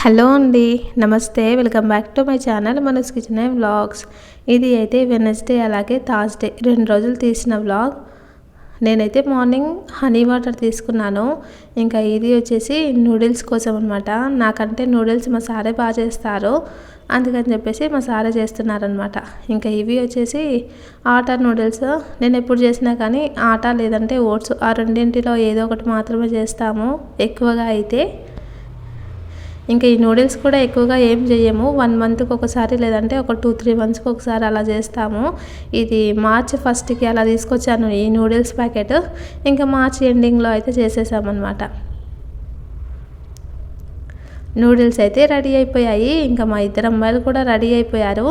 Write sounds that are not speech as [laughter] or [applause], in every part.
Hello అండి namaste. Welcome back to my channel Manas kitchen and vlogs. ఇది అయితే Wednesday అలాగే థర్స్డే రెండు రోజులు తీసిన వ్లాగ్. నేనైతే మార్నింగ్ హనీ వాటర్ తీసుకున్నాను. ఇంకా ఇది వచ్చేసి నూడిల్స్ కోసం అనమాట నాకంటే నూడిల్స్ మా సారే బాగా చేస్తారు. అందుకని చెప్పేసి మా సారే చేస్తున్నారనమాట ఇంకా ఇవి వచ్చేసి ఆటా నూడిల్స్. నేను ఎప్పుడు చేసినా కానీ ఆటా లేదంటే ఓట్స్. ఆ రెండింటిలో ఏదో ఒకటి మాత్రమే చేస్తాము ఎక్కువగా అయితే. ఇంకా ఈ నూడిల్స్ కూడా ఎక్కువగా ఏం చేయము వన్ మంత్కి ఒకసారి లేదంటే ఒక టూ త్రీ మంత్స్కి ఒకసారి అలా చేస్తాము. ఇది మార్చ్ ఫస్ట్కి అలా తీసుకొచ్చాను ఈ నూడిల్స్ ప్యాకెట్. ఇంకా మార్చ్ ఎండింగ్లో అయితే చేసేసామన్నమాట. నూడిల్స్ అయితే రెడీ అయిపోయాయి. ఇంకా మా ఇద్దరు అమ్మాయిలు కూడా రెడీ అయిపోయారు.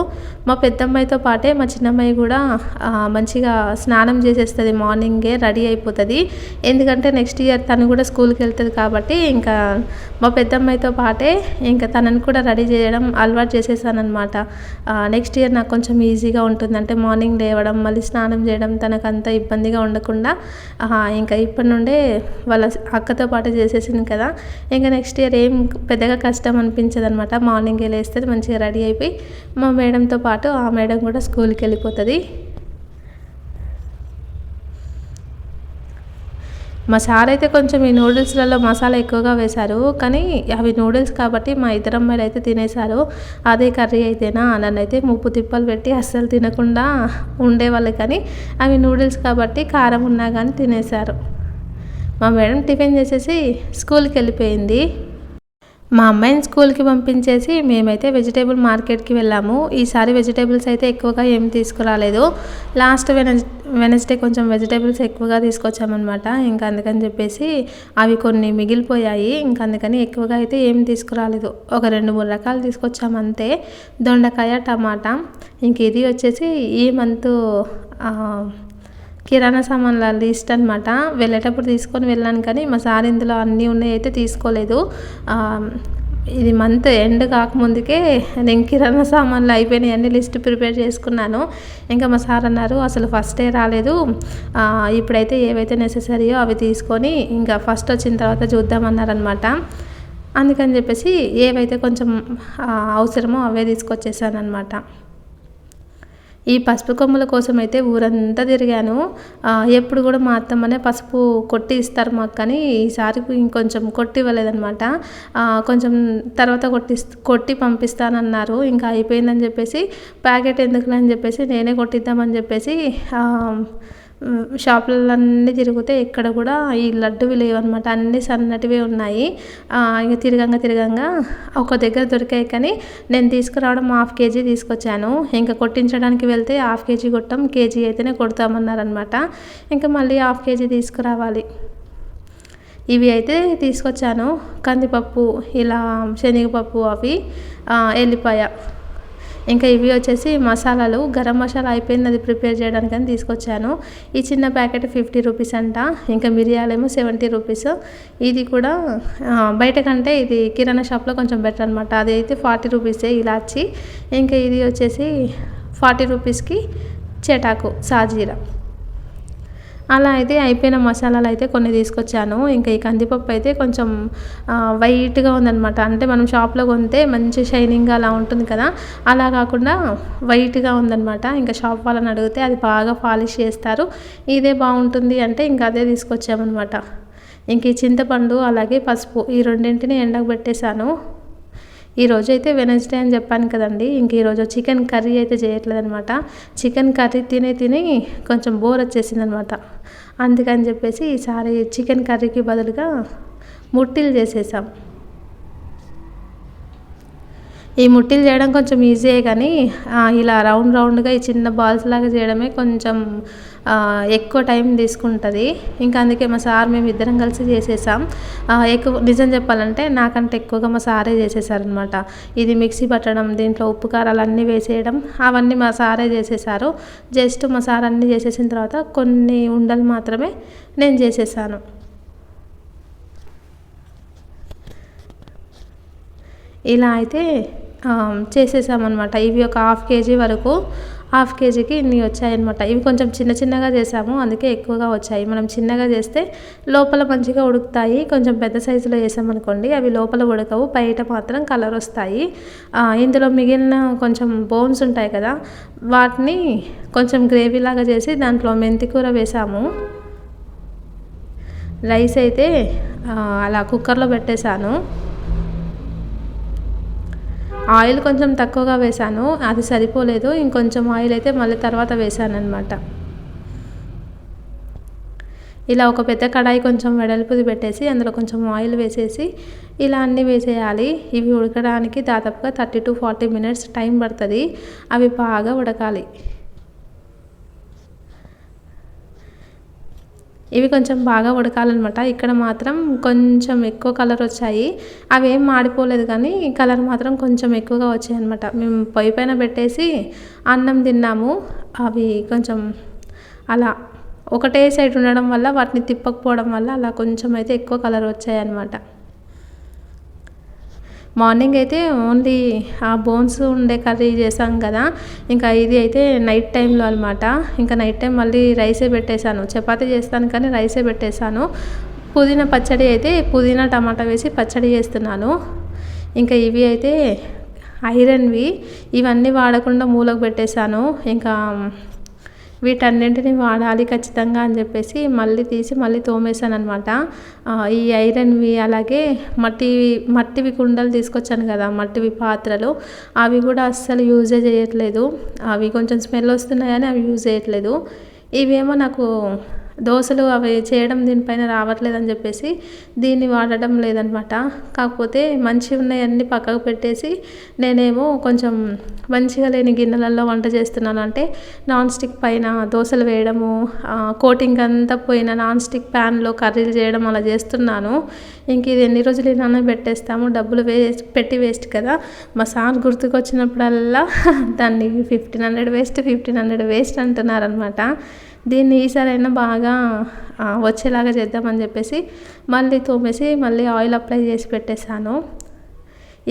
మా పెద్దమ్మాయితో పాటే మా చిన్నమ్మాయి కూడా మంచిగా స్నానం చేసేస్తుంది. మార్నింగే రెడీ అయిపోతుంది. ఎందుకంటే నెక్స్ట్ ఇయర్ తను కూడా స్కూల్కి వెళ్తుంది కాబట్టి ఇంకా మా పెద్దమ్మాయితో పాటే ఇంకా తనని కూడా రెడీ చేయడం అలవాటు చేసేసానమాట నెక్స్ట్ ఇయర్ నాకు కొంచెం ఈజీగా ఉంటుంది అంటే మార్నింగ్ లేవడం మళ్ళీ స్నానం చేయడం తనకు అంత ఇబ్బందిగా ఉండకుండా ఇంకా ఇప్పటి నుండే వాళ్ళ అక్కతో పాటు చేసేసింది కదా. ఇంకా నెక్స్ట్ ఇయర్ ఏం పెద్దగా పెద్దగా కష్టం అనిపించదు అనమాట మార్నింగ్ లేస్తే మంచిగా రెడీ అయిపోయి మా మేడంతో పాటు ఆ మేడం కూడా స్కూల్కి వెళ్ళిపోతుంది. మా సార్ అయితే కొంచెం ఈ నూడిల్స్లలో మసాలా ఎక్కువగా వేశారు. కానీ అవి నూడిల్స్ కాబట్టి మా ఇద్దరు అమ్మాయిలు అయితే తినేశారు. అదే కర్రీ అయితేనా నన్ను అయితే ముప్పు తిప్పలు పెట్టి అస్సలు తినకుండా ఉండేవాళ్ళు కానీ అవి నూడిల్స్ కాబట్టి కారం ఉన్నా కానీ తినేశారు. మా మేడం టిఫిన్ చేసేసి స్కూల్కి వెళ్ళిపోయింది. మా అమ్మాయిని స్కూల్కి పంపించేసి మేమైతే వెజిటేబుల్ మార్కెట్కి వెళ్ళాము. ఈసారి వెజిటేబుల్స్ అయితే ఎక్కువగా ఏం తీసుకురాలేదు. లాస్ట్ వెనస్ వెనస్డే కొంచెం వెజిటేబుల్స్ ఎక్కువగా తీసుకొచ్చామన్నమాట. ఇంకా అందుకని చెప్పేసి అవి కొన్ని మిగిలిపోయాయి. ఇంకా అందుకని ఎక్కువగా అయితే ఏం తీసుకురాలేదు. ఒక రెండు మూడు రకాలు తీసుకొచ్చాము అంతే దొండకాయ టమాటా. ఇంక ఇది వచ్చేసి ఈ మంత్ కిరాణా సామాన్ల లిస్ట్ అనమాట వెళ్ళేటప్పుడు తీసుకొని వెళ్ళాను కానీ మా సార్ ఇందులో అన్నీ ఉన్నాయి అయితే తీసుకోలేదు. ఇది మంత్ ఎండ్ కాకముందుకే నేను కిరాణా సామాన్లు అయిపోయినాయి అన్ని లిస్ట్ ప్రిపేర్ చేసుకున్నాను. ఇంకా మా సార్ అన్నారు అసలు ఫస్టే రాలేదు. ఇప్పుడైతే ఏవైతే నెససరీయో అవి తీసుకొని ఇంకా ఫస్ట్ వచ్చిన తర్వాత చూద్దామన్నారనమాట అందుకని చెప్పేసి ఏవైతే కొంచెం అవసరమో అవే తీసుకొచ్చేసాను అనమాట ఈ పసుపు కొమ్ముల కోసం అయితే ఊరంతా తిరిగాను. ఎప్పుడు కూడా మా అత్తమ్మనే పసుపు కొట్టి ఇస్తారు మాకు కానీ ఈసారి ఇంకొంచెం కొట్టి ఇవ్వలేదనమాట కొంచెం తర్వాత కొట్టి కొట్టి పంపిస్తానన్నారు. ఇంకా అయిపోయిందని చెప్పేసి ప్యాకెట్ ఎందుకులే అని చెప్పేసి నేనే కొట్టిద్దామని చెప్పేసి షాపులన్నీ తిరిగితే ఎక్కడ కూడా ఈ లడ్డువి లేవన్నమాట అన్ని సన్నటివే ఉన్నాయి. ఇక తిరగంగా తిరగంగా ఒక దగ్గర దొరికాయి కానీ నేను తీసుకురావడం హాఫ్ కేజీ తీసుకొచ్చాను. ఇంకా కొట్టించడానికి వెళ్తే హాఫ్ కేజీ కొట్టాం కేజీ అయితేనే కొడతామన్నారనమాట ఇంకా మళ్ళీ హాఫ్ కేజీ తీసుకురావాలి. ఇవి అయితే తీసుకొచ్చాను. కందిపప్పు ఇలా శనగపప్పు అవి ఎల్లిపాయ. ఇంకా ఇవి వచ్చేసి మసాలాలు గరం మసాలా అయిపోయింది అది ప్రిపేర్ చేయడానికి అని తీసుకొచ్చాను. ఈ చిన్న ప్యాకెట్ ఫిఫ్టీ రూపీస్ అంట. ఇంకా మిరియాలేమో సెవెంటీ రూపీస్. ఇది కూడా బయట కంటే ఇది కిరాణా షాప్లో కొంచెం బెటర్ అనమాట అది అయితే ఫార్టీ రూపీసే ఇలాచి. ఇంకా ఇది వచ్చేసి ఫార్టీ రూపీస్కి చెటాకు సాజీరా. అలా అయితే అయిపోయిన మసాలాలు అయితే కొన్ని తీసుకొచ్చాను. ఇంకా ఈ కందిపప్పు అయితే కొంచెం వైట్గా ఉందనమాట అంటే మనం షాప్లో కొంటే మంచి షైనింగ్గా అలా ఉంటుంది కదా. అలా కాకుండా వైట్గా ఉందనమాట ఇంకా షాప్ వాళ్ళని అడిగితే అది బాగా పాలిష్ చేస్తారు. ఇదే బాగుంటుంది అంటే ఇంకా అదే తీసుకొచ్చామన్నమాట. ఇంక ఈ చింతపండు అలాగే పసుపు ఈ రెండింటిని ఎండకు పెట్టేశాను. ఈరోజు అయితే వెనస్డే అని చెప్పాను కదండి. ఇంక ఈరోజు చికెన్ కర్రీ అయితే చేయట్లేదు అనమాట చికెన్ కర్రీ తిని తిని కొంచెం బోర్ వచ్చేసింది అనమాట అందుకని చెప్పేసి ఈసారి చికెన్ కర్రీకి బదులుగా ముట్టిలు చేసేసాం. ఈ ముట్టిలు చేయడం కొంచెం ఈజీయే కానీ ఇలా రౌండ్ రౌండ్గా ఈ చిన్న బాల్స్ లాగా చేయడమే కొంచెం ఎక్కువ టైం తీసుకుంటుంది. ఇంకా అందుకే మా సార్ మేము ఇద్దరం కలిసి చేసేసాం. ఎక్కువ నిజం చెప్పాలంటే నాకంటే ఎక్కువగా మా సారే చేసేసారనమాట ఇది మిక్సీ పట్టడం దీంట్లో ఉప్పు కారాలు అన్నీ వేసేయడం అవన్నీ మా సారే చేసేసారు. జస్ట్ మా సార్ అన్నీ చేసేసిన తర్వాత కొన్ని ఉండలు మాత్రమే నేను చేసేసాను. ఇలా అయితే చేసేసామన్నమాట. ఇవి ఒక హాఫ్ కేజీ వరకు హాఫ్ కేజీకి ఇన్ని వచ్చాయన్నమాట. ఇవి కొంచెం చిన్న చిన్నగా చేసాము అందుకే ఎక్కువగా వచ్చాయి. మనం చిన్నగా చేస్తే లోపల మంచిగా ఉడుకుతాయి. కొంచెం పెద్ద సైజులో చేసామనుకోండి అవి లోపల ఉడకవు బయట మాత్రం కలర్ వస్తాయి. ఇందులో మిగిలిన కొంచెం బోన్స్ ఉంటాయి కదా వాటిని కొంచెం గ్రేవీ లాగా చేసి దాంట్లో మెంతి కూర వేసాము. రైస్ అయితే అలా కుక్కర్లో పెట్టేశాను. ఆయిల్ కొంచెం తక్కువగా వేశాను అది సరిపోలేదు. ఇంకొంచెం ఆయిల్ అయితే మళ్ళీ తర్వాత వేసాను అనమాట ఇలా ఒక పెద్ద కడాయి కొంచెం వెడల్పుది పెట్టేసి అందులో కొంచెం ఆయిల్ వేసేసి ఇలా అన్నీ వేసేయాలి. ఇవి ఉడకడానికి దాదాపుగా thirty to forty minutes time పడుతుంది. అవి బాగా ఉడకాలి. ఇవి కొంచెం బాగా ఉడకాలన్నమాట. ఇక్కడ మాత్రం కొంచెం ఎక్కువ కలర్ వచ్చాయి. అవి ఏం మాడిపోలేదు కానీ కలర్ మాత్రం కొంచెం ఎక్కువగా వచ్చాయి అనమాట మేము పొయ్యి పైన పెట్టేసి అన్నం తిన్నాము. అవి కొంచెం అలా ఒకటే సైడ్ ఉండడం వల్ల వాటిని తిప్పకపోవడం వల్ల అలా కొంచెం అయితే ఎక్కువ కలర్ వచ్చాయి అనమాట మార్నింగ్ అయితే ఓన్లీ ఆ బోన్స్ ఉండే కర్రీ చేసాం కదా. ఇంకా ఇది అయితే నైట్ టైంలో అనమాట ఇంకా నైట్ టైం మళ్ళీ రైసే పెట్టేశాను. చపాతీ చేస్తాను కానీ రైసే పెట్టేశాను. పుదీనా పచ్చడి అయితే పుదీనా టమాటా వేసి పచ్చడి చేస్తున్నాను. ఇంకా ఇవి అయితే ఐరన్వి. ఇవన్నీ వాడకుండా మూలకు పెట్టేశాను. ఇంకా వీటన్నింటిని వాడాలి ఖచ్చితంగా అని చెప్పేసి మళ్ళీ తీసి మళ్ళీ తోమేశాను అనమాట ఈ ఐరన్వి అలాగే మట్టి మట్టివి కుండలు తీసుకొచ్చాను కదా మట్టివి పాత్రలు అవి కూడా అస్సలు యూజే చేయట్లేదు. అవి కొంచెం స్మెల్ వస్తున్నాయని అవి యూజ్ చేయట్లేదు. ఇవేమో నాకు దోశలు అవి చేయడం దీనిపైన రావట్లేదని చెప్పేసి దీన్ని వాడడం లేదనమాట. కాకపోతే మంచిగా ఉన్నాయన్నీ పక్కకు పెట్టేసి నేనేమో కొంచెం మంచిగా లేని గిన్నెలలో వంట చేస్తున్నాను అంటే నాన్ స్టిక్ పైన దోశలు వేయడము కోటింగ్ అంతా పోయిన నాన్ స్టిక్ ప్యాన్లో కర్రీలు చేయడం అలా చేస్తున్నాను. ఇంక ఇది ఎన్ని రోజులు ఇలానే పెట్టేస్తాము డబ్బులు వేస్ట్ పెట్టి వేస్ట్ కదా. మా సార్ గుర్తుకొచ్చినప్పుడల్లా దాన్ని fifteen hundred waste fifteen hundred waste అంటున్నారనమాట. దీన్ని ఈసారైనా బాగా వచ్చేలాగా చేద్దామని చెప్పేసి మళ్ళీ తోమేసి మళ్ళీ ఆయిల్ అప్లై చేసి పెట్టేశాను.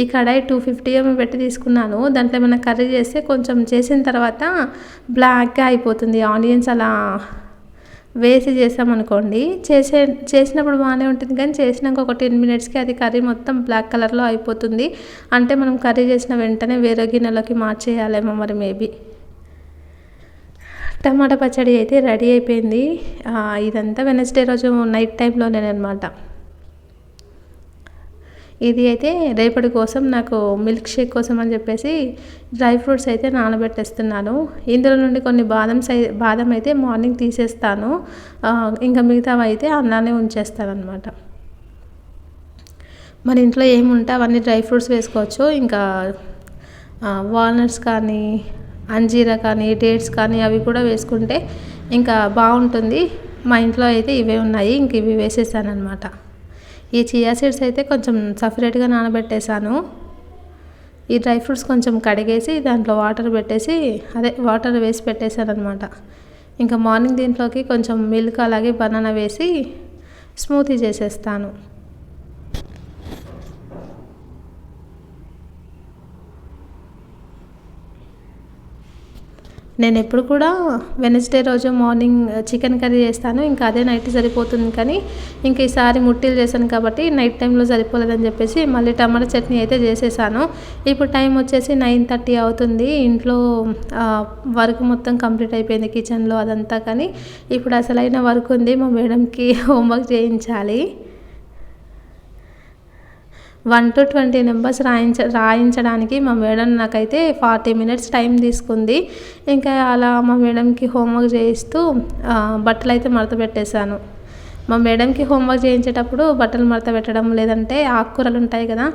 ఈ కడాయి టూ ఫిఫ్టీ ఏమో పెట్టి తీసుకున్నాను. దాంట్లో ఏమైనా కర్రీ చేస్తే కొంచెం చేసిన తర్వాత బ్లాక్గా అయిపోతుంది. ఆనియన్స్ అలా వేసి చేసామనుకోండి. చేసే చేసినప్పుడు బాగానే ఉంటుంది కానీ చేసినాక ఒక టెన్ మినిట్స్కి అది కర్రీ మొత్తం బ్లాక్ కలర్లో అయిపోతుంది. అంటే మనం కర్రీ చేసిన వెంటనే వేరే గిన్నెలోకి మార్చేయాలేమో మరి మేబీ. టమాటా పచ్చడి అయితే రెడీ అయిపోయింది. ఇదంతా వెనస్డే రోజు నైట్ టైంలోనేనమాట ఇది అయితే రేపటి కోసం నాకు మిల్క్ షేక్ కోసం అని చెప్పేసి డ్రై ఫ్రూట్స్ అయితే నానబెట్టేస్తున్నాను. ఇందులో నుండి కొన్ని బాదం సై బాదం అయితే మార్నింగ్ తీసేస్తాను. ఇంకా మిగతావి అయితే అన్నానే ఉంచేస్తాను అనమాట మన ఇంట్లో ఏముంటే అవన్నీ డ్రై ఫ్రూట్స్ వేసుకోవచ్చు. ఇంకా వాల్నట్స్ కానీ అంజీరా కానీ డేట్స్ కానీ అవి కూడా వేసుకుంటే ఇంకా బాగుంటుంది. మా ఇంట్లో అయితే ఇవే ఉన్నాయి. ఇంక ఇవి వేసేసాను అనమాట ఈ చియా సీడ్స్ అయితే కొంచెం సపరేట్గా నానబెట్టేశాను. ఈ డ్రై ఫ్రూట్స్ కొంచెం కడిగేసి దాంట్లో వాటర్ పెట్టేసి అదే వాటర్ వేసి పెట్టేశాను అనమాట ఇంకా మార్నింగ్ దీంట్లోకి కొంచెం మిల్క్ అలాగే బనానా వేసి స్మూతీ చేసేస్తాను. నేను ఎప్పుడు కూడా వెనస్డే రోజు మార్నింగ్ చికెన్ కర్రీ చేస్తాను. ఇంకా అదే నైట్ సరిపోతుంది కానీ ఇంక ఈసారి ముట్టిలు చేశాను కాబట్టి నైట్ టైంలో సరిపోలేదని చెప్పేసి మళ్ళీ టమాటా చట్నీ అయితే చేసేసాను. ఇప్పుడు టైం వచ్చేసి నైన్ థర్టీ అవుతుంది. ఇంట్లో వర్క్ మొత్తం కంప్లీట్ అయిపోయింది కిచెన్లో అదంతా కానీ. ఇప్పుడు అసలైన వర్క్ ఉంది. మా మేడంకి హోంవర్క్ [laughs] చేయించాలి. వన్ టు ట్వంటీ నెంబర్స్ రాయించ రాయించడానికి మా మేడం నాకైతే ఫార్టీ మినిట్స్ టైం తీసుకుంది. ఇంకా అలా మా మేడంకి హోంవర్క్ చేయిస్తూ బట్టలు అయితే మడత పెట్టేశాను. మా మేడంకి హోంవర్క్ చేయించేటప్పుడు బట్టలు మడత పెట్టడం లేదంటే ఆకుకూరలు ఉంటాయి కదా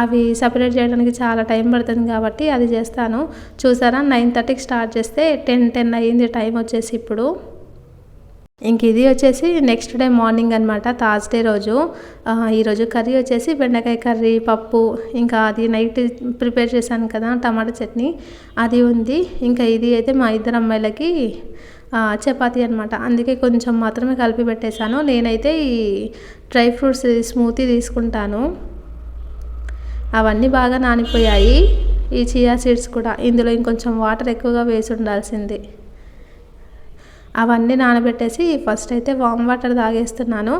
అవి సపరేట్ చేయడానికి చాలా టైం పడుతుంది కాబట్టి అది చేస్తాను. చూసారా? నైన్ థర్టీకి స్టార్ట్ చేస్తే టెన్ టెన్ అయ్యింది టైం వచ్చేసి ఇప్పుడు. ఇంక ఇది వచ్చేసి నెక్స్ట్ డే మార్నింగ్ అనమాట థర్స్డే రోజు. ఈరోజు కర్రీ వచ్చేసి బెండకాయ కర్రీ పప్పు ఇంకా అది నైట్ ప్రిపేర్ చేశాను కదా టమాటా చట్నీ అది ఉంది. ఇంకా ఇది అయితే మా ఇద్దరు అమ్మాయిలకి చపాతీ అనమాట అందుకే కొంచెం మాత్రమే కలిపి పెట్టేశాను. నేనైతే ఈ డ్రై ఫ్రూట్స్ స్మూతీ తీసుకుంటాను. అవన్నీ బాగా నానిపోయాయి. ఈ చియా సీడ్స్ కూడా. ఇందులో ఇంకొంచెం వాటర్ ఎక్కువగా వేసి ఉండాల్సింది. అవన్నీ నానబెట్టేసి ఫస్ట్ అయితే వామ్ వాటర్ తాగేస్తున్నాను.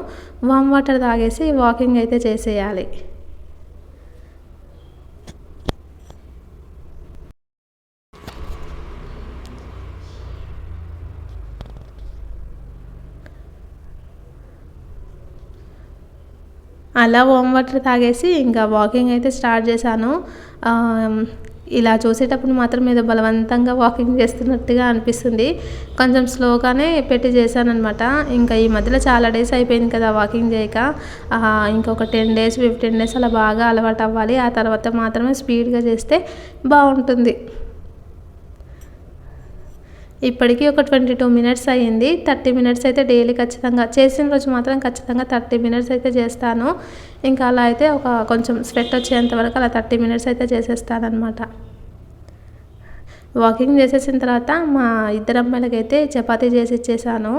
వామ్ వాటర్ తాగేసి వాకింగ్ అయితే చేసేయాలి. అలా వామ్ వాటర్ తాగేసి ఇంకా వాకింగ్ అయితే స్టార్ట్ చేశాను. ఇలా చూసేటప్పుడు మాత్రం ఏదో బలవంతంగా వాకింగ్ చేస్తున్నట్టుగా అనిపిస్తుంది. కొంచెం స్లోగానే పెట్టి చేశానమాట ఇంకా ఈ మధ్యలో చాలా డేస్ అయిపోయింది కదా వాకింగ్ చేయక. ఇంకొక టెన్ డేస్ ఫిఫ్టీన్ డేస్ అలా బాగా అలవాటు అవ్వాలి. ఆ తర్వాత మాత్రమే స్పీడ్గా చేస్తే బాగుంటుంది. ఇప్పటికీ ఒక ట్వంటీ టూ మినిట్స్ అయ్యింది. థర్టీ మినిట్స్ అయితే డైలీ ఖచ్చితంగా చేసిన రోజు మాత్రం ఖచ్చితంగా థర్టీ మినిట్స్ అయితే చేస్తాను. ఇంకా అలా అయితే ఒక కొంచెం స్వెట్ వచ్చేంత వరకు అలా థర్టీ మినిట్స్ అయితే చేసేస్తానమాట వాకింగ్ చేసేసిన తర్వాత మా ఇద్దరు అమ్మాయిలకైతే చపాతీ చేసి ఇచ్చేసాను.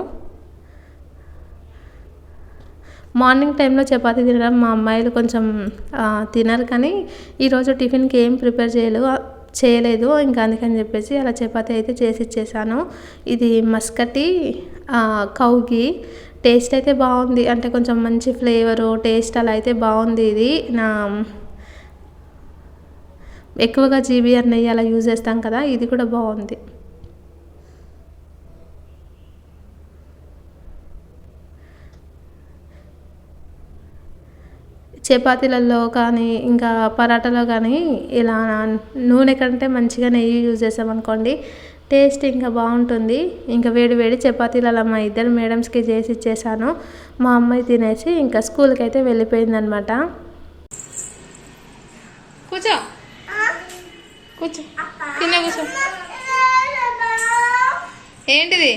మార్నింగ్ టైంలో చపాతీ తినడం మా అమ్మాయిలు కొంచెం తినరు కానీ ఈరోజు టిఫిన్కి ఏం ప్రిపేర్ చేయలేదు చేయలేదు. ఇంకా అందుకని చెప్పేసి అలా చపాతి అయితే చేసి ఇచ్చేసాను. ఇది మస్కటి కౌగి. టేస్ట్ అయితే బాగుంది. అంటే కొంచెం మంచి ఫ్లేవరు టేస్ట్ అలా అయితే బాగుంది ఇది. నా ఎక్కువగా జీబీఆర్ నెయ్యి అలా యూజ్ చేస్తాం కదా ఇది కూడా బాగుంది. చపాతీలలో కానీ ఇంకా పరాటాలో కానీ ఇలా నూనె కంటే మంచిగా నెయ్యి యూజ్ చేసామనుకోండి టేస్ట్ ఇంకా బాగుంటుంది. ఇంకా వేడి వేడి చపాతీలు అలా మా ఇద్దరు మేడమ్స్కి చేసి ఇచ్చేసాను. మా అమ్మాయి తినేసి ఇంకా స్కూల్కి అయితే వెళ్ళిపోయిందనమాట కూర్చో. కూర్చో కింద కూర్చో. ఏంటిది?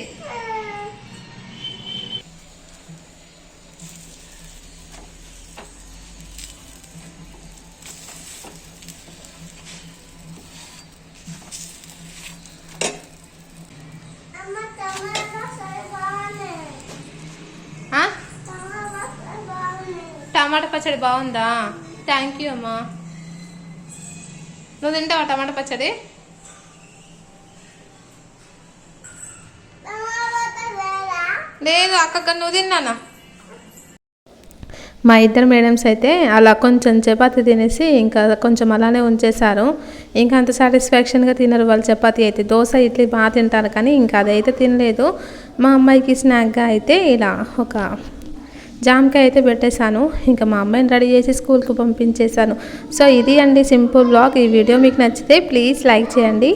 టమాటా పచ్చడి బాగుందా? థ్యాంక్ యూ అమ్మా. నువ్వు తింటావా టమాటా పచ్చడి? లేదు అక్క నువ్వు తిన్నానా? మా ఇద్దరు మేడమ్స్ అయితే అలా కొంచెం చపాతి తినేసి ఇంకా కొంచెం అలానే ఉంచేశారు. ఇంకా అంత సాటిస్ఫాక్షన్గా తినరు వాళ్ళు చపాతి అయితే. దోశ ఇడ్లీ బాగా తింటారు కానీ ఇంకా అదైతే తినలేదు. మా అమ్మాయికి స్నాక్గా అయితే ఇలా ఒక జామకాయ అయితే పెట్టేశాను. ఇంకా మా అమ్మాయిని రెడీ చేసి స్కూల్కి పంపించేశాను. సో ఇది అండి సింపుల్ బ్లాగ్. ఈ వీడియో మీకు నచ్చితే ప్లీజ్ లైక్ చేయండి.